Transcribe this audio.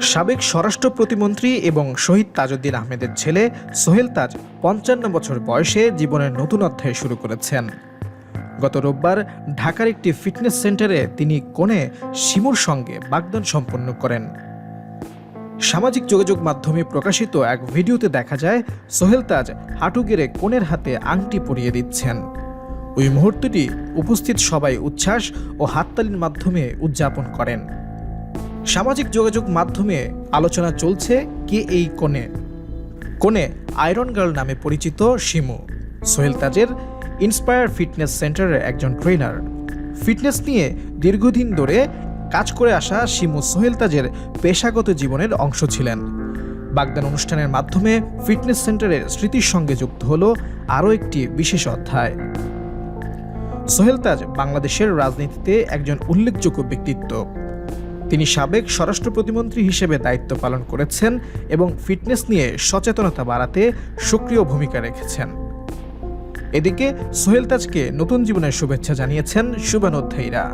সাবেক স্বরাষ্ট্র প্রতিমন্ত্রী এবং শহীদ তাজউদ্দিন আহমেদের ছেলে সোহেল তাজ পঞ্চান্ন বছর বয়সে জীবনের নতুন অধ্যায় শুরু করেছেন। গত রোববার ঢাকার একটি ফিটনেস সেন্টারে তিনি কোণে শিমুর সঙ্গে বাগদান সম্পন্ন করেন। সামাজিক যোগাযোগ মাধ্যমে প্রকাশিত এক ভিডিওতে দেখা যায়, সোহেল তাজ হাঁটু গেড়ে কোণের হাতে আংটি পরিয়ে দিচ্ছেন। ওই মুহূর্তটি উপস্থিত সবাই উচ্ছ্বাস ও হাততালির মাধ্যমে উদযাপন করেন। সামাজিক যোগাযোগ মাধ্যমে আলোচনা চলছে কে এই কোণে? কোণে আয়রন গার্ল নামে পরিচিত শিমু। সোহেল তাজের ইন্সপায়ার ফিটনেস সেন্টারের একজন ট্রেনার। ফিটনেস নিয়ে দীর্ঘদিন ধরে কাজ করে আসা শিমু সোহেল তাজের পেশাগত জীবনের অংশ ছিলেন। বাগদান অনুষ্ঠানের মাধ্যমে ফিটনেস সেন্টারের স্মৃতির সঙ্গে যুক্ত হলো আরও একটি বিশেষ অধ্যায়। সোহেল তাজ বাংলাদেশের রাজনীতিতে একজন উল্লেখযোগ্য ব্যক্তিত্ব। তিনি সাবেক স্বরাষ্ট্র প্রতিমন্ত্রী হিসেবে দায়িত্ব পালন করেছেন এবং ফিটনেস নিয়ে সচেতনতা বাড়াতে সক্রিয় ভূমিকা রেখেছেন। এদিকে সোহেল তাজকে নতুন জীবনের শুভেচ্ছা জানিয়েছেন শুভানুধ্যায়ীরা।